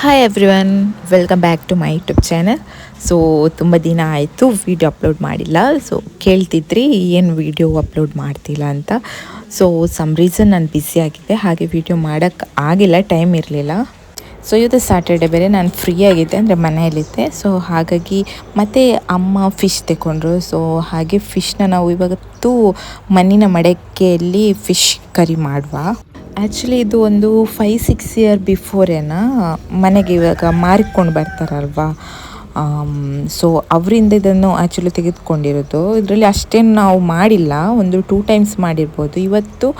Hi everyone welcome back to my YouTube channel so ತುಂಬ ದಿನ ಆಯಿತು ವೀಡಿಯೋ ಅಪ್ಲೋಡ್ ಮಾಡಿಲ್ಲ. ಸೊ ಕೇಳ್ತಿದ್ರಿ, ಏನು ವೀಡಿಯೋ ಅಪ್ಲೋಡ್ ಮಾಡ್ತಿಲ್ಲ ಅಂತ. ಸೊ ಸಮ್ ರೀಸನ್ ನಾನು ಬ್ಯುಸಿ ಆಗಿದ್ದೆ, ಹಾಗೆ ವೀಡಿಯೋ ಮಾಡೋಕ್ಕೆ ಆಗಿಲ್ಲ ಟೈಮ್ ಇರಲಿಲ್ಲ. ಸೊ ಇವತ್ತು ಸ್ಯಾಟರ್ಡೆ ಬೇರೆ, ನಾನು ಫ್ರೀ ಆಗಿದ್ದೆ, ಅಂದರೆ ಮನೆಯಲ್ಲಿದ್ದೆ. ಸೊ ಹಾಗಾಗಿ ಮತ್ತೆ ಅಮ್ಮ ಫಿಶ್ ತೆಕೊಂಡ್ರು. ಸೊ ಹಾಗೆ ಫಿಶ್ನ ನಾವು ಇವತ್ತು ಮಣ್ಣಿನ ಮಡಕೆಯಲ್ಲಿ ಫಿಶ್ ಕರಿ ಮಾಡುವ. ಆ್ಯಕ್ಚುಲಿ ಇದು ಒಂದು ಫೈ ಸಿಕ್ಸ್ ಇಯರ್ ಬಿಫೋರೇನ ಮನೆಗೆ ಇವಾಗ ಮಾರಿಕೊಂಡು ಬರ್ತಾರಲ್ವಾ? ಸೊ ಅವರಿಂದ ಇದನ್ನು ಆ್ಯಕ್ಚುಲಿ ತೆಗೆದುಕೊಂಡಿರೋದು. ಇದರಲ್ಲಿ ಅಷ್ಟೇನು ನಾವು ಮಾಡಿಲ್ಲ. ಒಂದು ಟೂ ಟೈಮ್ಸ್ ಮಾಡಿರ್ಬೋದು. ಇವತ್ತು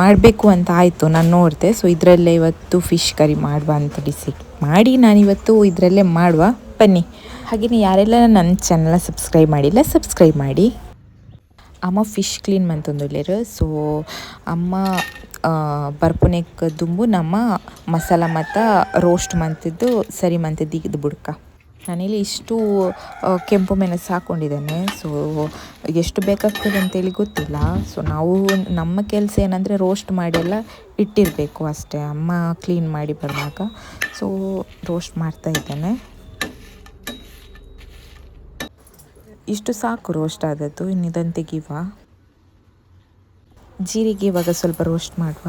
ಮಾಡಬೇಕು ಅಂತ ಆಯಿತು. ನಾನು ನೋಡಿದೆ. ಸೊ ಇದರಲ್ಲೇ ಇವತ್ತು ಫಿಶ್ ಕರಿ ಮಾಡುವ ಅಂತ ಡಿಸೈಡ್ ಮಾಡಿ ನಾನಿವತ್ತು ಇದರಲ್ಲೇ ಮಾಡುವ. ಬನ್ನಿ. ಹಾಗೆಯೇ ಯಾರೆಲ್ಲ ನನ್ನ ಚಾನಲ್ನ ಸಬ್ಸ್ಕ್ರೈಬ್ ಮಾಡಿಲ್ಲ ಸಬ್ಸ್ಕ್ರೈಬ್ ಮಾಡಿ. ಅಮ್ಮ ಫಿಶ್ ಕ್ಲೀನ್ ಮಂತೊಂದುಲ್ಲೆರ್ ಸೊ ಅಮ್ಮ ಬರ್ಪುನೆಕ್ ದುಂಬು ನಮ್ಮ ಮಸಾಲ ಮತ್ತು ರೋಸ್ಟ್ ಮಂತಿದ್ದು ಸರಿ ಮಂತಿದ್ದು ಈಗಿದ್ದು ಬುಡ್ಕ. ನಾನಿಲ್ಲಿ ಇಷ್ಟು ಕೆಂಪು ಮೆಣಸು ಹಾಕ್ಕೊಂಡಿದ್ದೇನೆ ಸೊ ಎಷ್ಟು ಬೇಕಾಗ್ತದೆ ಅಂತೇಳಿ ಗೊತ್ತಿಲ್ಲ. ಸೊ ನಾವು ನಮ್ಮ ಕೆಲಸ ಏನಂದರೆ ರೋಸ್ಟ್ ಮಾಡಿ ಎಲ್ಲ ಇಟ್ಟಿರಬೇಕು ಅಷ್ಟೇ. ಅಮ್ಮ ಕ್ಲೀನ್ ಮಾಡಿ ಬರುವಾಗ ಸೊ ರೋಸ್ಟ್ ಮಾಡ್ತಾ ಇದ್ದೇನೆ. ಇಷ್ಟು ಸಾಕು ರೋಸ್ಟ್ ಆದದ್ದು, ಇನ್ನು ಇದನ್ನು ತೆಗೆಯುವ ಜೀರಿಗೆ ಇವಾಗ ಸ್ವಲ್ಪ ರೋಸ್ಟ್ ಮಾಡುವ?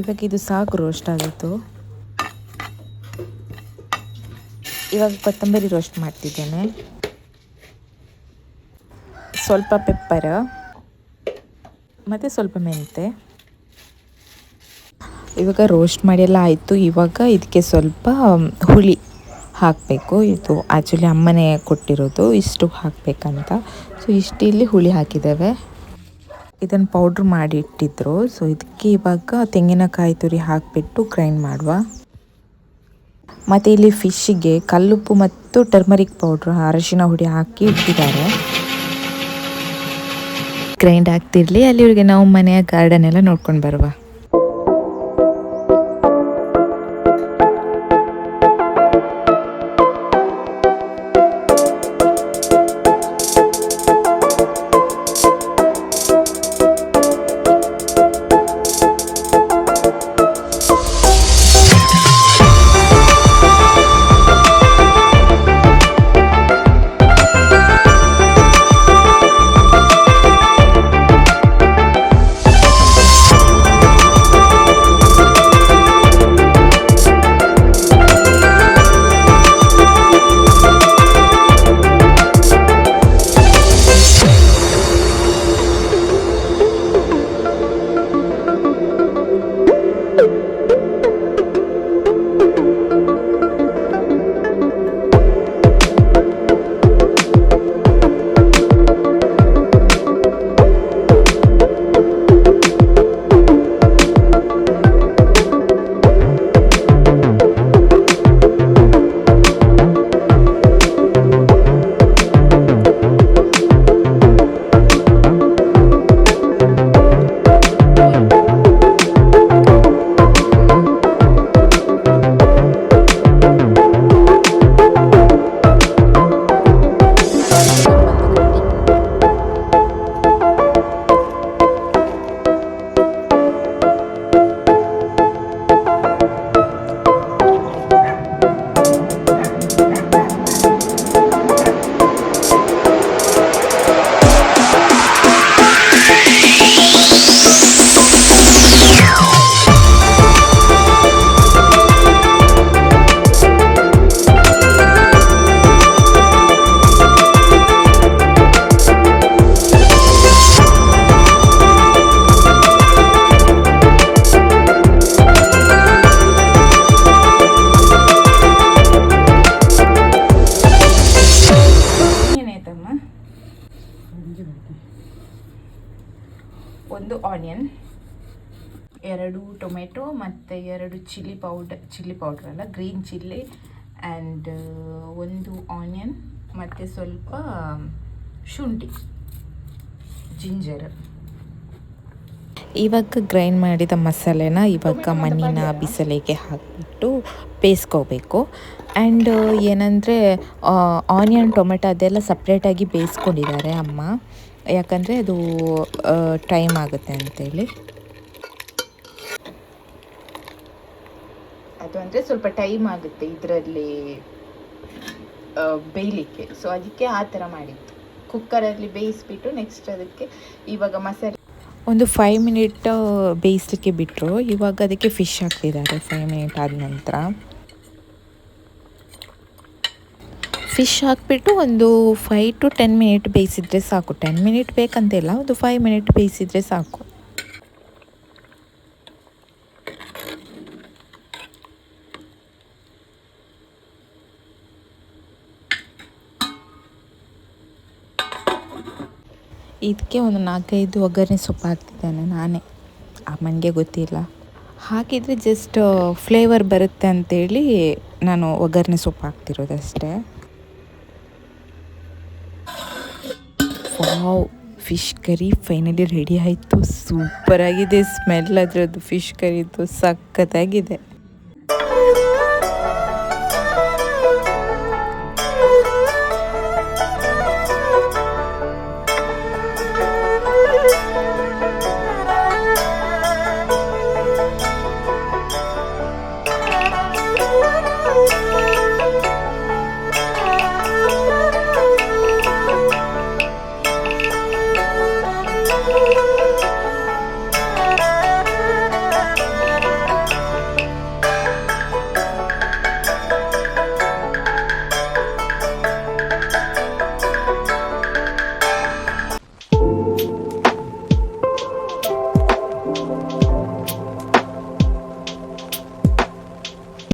ಇವಾಗ ಇದು ಸಾಕು ರೋಸ್ಟ್ ಆಗಿತ್ತು ಇವಾಗ ಕೊತ್ತಂಬರಿ ರೋಸ್ಟ್ ಮಾಡ್ತಿದ್ದೇನೆ. ಸ್ವಲ್ಪ ಪೆಪ್ಪರ್ ಮತ್ತು ಸ್ವಲ್ಪ ಮೆಂತೆ ಇವಾಗ ರೋಸ್ಟ್ ಮಾಡಿ ಎಲ್ಲ ಆಯಿತು. ಇವಾಗ ಇದಕ್ಕೆ ಸ್ವಲ್ಪ ಹುಳಿ ಹಾಕಬೇಕು. ಇದು ಆ್ಯಕ್ಚುಲಿ ಅಮ್ಮನೇ ಕೊಟ್ಟಿರೋದು. ಇಷ್ಟು ಹಾಕಬೇಕಂತ. ಸೊ ಇಷ್ಟು ಇಲ್ಲಿ ಹುಳಿ ಹಾಕಿದ್ದೇವೆ. ಇದನ್ನು ಪೌಡ್ರ್ ಮಾಡಿ ಇಟ್ಟಿದ್ರು ಸೊ ಇದಕ್ಕೆ ಇವಾಗ ತೆಂಗಿನಕಾಯಿ ತುರಿ ಹಾಕಿಬಿಟ್ಟು ಗ್ರೈಂಡ್ ಮಾಡುವ. ಮತ್ತು ಇಲ್ಲಿ ಫಿಶ್ಶಿಗೆ ಕಲ್ಲುಪ್ಪು ಮತ್ತು ಟರ್ಮರಿಕ್ ಪೌಡ್ರ್ ಅರಶಿನ ಹುಡಿ ಹಾಕಿ ಇಟ್ಟಿದ್ದಾರೆ. ಗ್ರೈಂಡ್ ಆಗ್ತಿರ್ಲಿ. ಅಲ್ಲಿವರೆಗೆ ನಾವು ಮನೆಯ ಗಾರ್ಡನ್ ಎಲ್ಲ ನೋಡ್ಕೊಂಡು ಬರುವ. ಒಂದು ಆನಿಯನ್ ಎರಡು ಟೊಮೆಟೊ ಮತ್ತು ಎರಡು ಚಿಲ್ಲಿ ಪೌಡರ್ ಚಿಲ್ಲಿ ಪೌಡರ್ ಅಲ್ಲ ಗ್ರೀನ್ ಚಿಲ್ಲಿ ಆ್ಯಂಡ್ ಒಂದು ಆನಿಯನ್ ಮತ್ತು ಸ್ವಲ್ಪ ಶುಂಠಿ ಜಿಂಜರ್ ಇವಾಗ ಗ್ರೈಂಡ್ ಮಾಡಿದ ಮಸಾಲೆನ ಇವಾಗ ಮಣ್ಣಿನ ಬಿಸಿಲಿಗೆ ಹಾಕಿಬಿಟ್ಟು ಬೇಯಿಸ್ಕೋಬೇಕು. ಆ್ಯಂಡ್ ಏನಂದರೆ ಆನಿಯನ್ ಟೊಮೆಟೊ ಅದೆಲ್ಲ ಸಪ್ರೇಟಾಗಿ ಬೇಯಿಸ್ಕೊಂಡಿದ್ದಾರೆ ಅಮ್ಮ. ಯಾಕಂದರೆ ಅದು ಟೈಮ್ ಆಗುತ್ತೆ ಅಂತೇಳಿ ಅದು ಅಂದರೆ ಸ್ವಲ್ಪ ಟೈಮ್ ಆಗುತ್ತೆ ಇದರಲ್ಲಿ ಬೇಯಲಿಕ್ಕೆ. ಸೊ ಅದಕ್ಕೆ ಆ ಥರ ಮಾಡಿದ್ದು. ಕುಕ್ಕರಲ್ಲಿ ಬೇಯಿಸ್ಬಿಟ್ಟು ನೆಕ್ಸ್ಟ್ ಅದಕ್ಕೆ ಇವಾಗ ಮಸಾಲೆ. ಒಂದು ಫೈವ್ ಮಿನಿಟ್ ಬೇಯಿಸಲಿಕ್ಕೆ ಬಿಟ್ಟರು ಇವಾಗ ಅದಕ್ಕೆ ಫಿಶ್ ಹಾಕ್ತಿದ್ದಾರೆ. ಫೈವ್ ಮಿನಿಟ್ ಆದ ನಂತರ. ಫಿಶ್ ಹಾಕಿಬಿಟ್ಟು ಒಂದು ಫೈವ್ ಟು ಟೆನ್ ಮಿನಿಟ್ ಬೇಯಿಸಿದರೆ ಸಾಕು. ಟೆನ್ ಮಿನಿಟ್ ಬೇಕಂತಿಲ್ಲ, ಒಂದು ಫೈವ್ ಮಿನಿಟ್ ಬೇಯಿಸಿದರೆ ಸಾಕು. ಇದಕ್ಕೆ ಒಂದು ನಾಲ್ಕೈದು ಒಗ್ಗರಣೆ ಸೊಪ್ಪು ಹಾಕ್ತಿದ್ದೇನೆ ನಾನೇ. ಅಮ್ಮನಿಗೆ ಗೊತ್ತಿಲ್ಲ. ಹಾಕಿದರೆ ಜಸ್ಟ್ ಫ್ಲೇವರ್ ಬರುತ್ತೆ ಅಂತೇಳಿ ನಾನು ಒಗ್ಗರಣೆ ಸೊಪ್ಪು ಹಾಕ್ತಿರೋದಷ್ಟೇ. Wow fish curry finally ready ಆಯಿತು. ಸೂಪರಾಗಿದೆ ಸ್ಮೆಲ್ ಅದರದ್ದು. ಫಿಶ್ ಕರಿದು ಸಖತ್ತಾಗಿದೆ.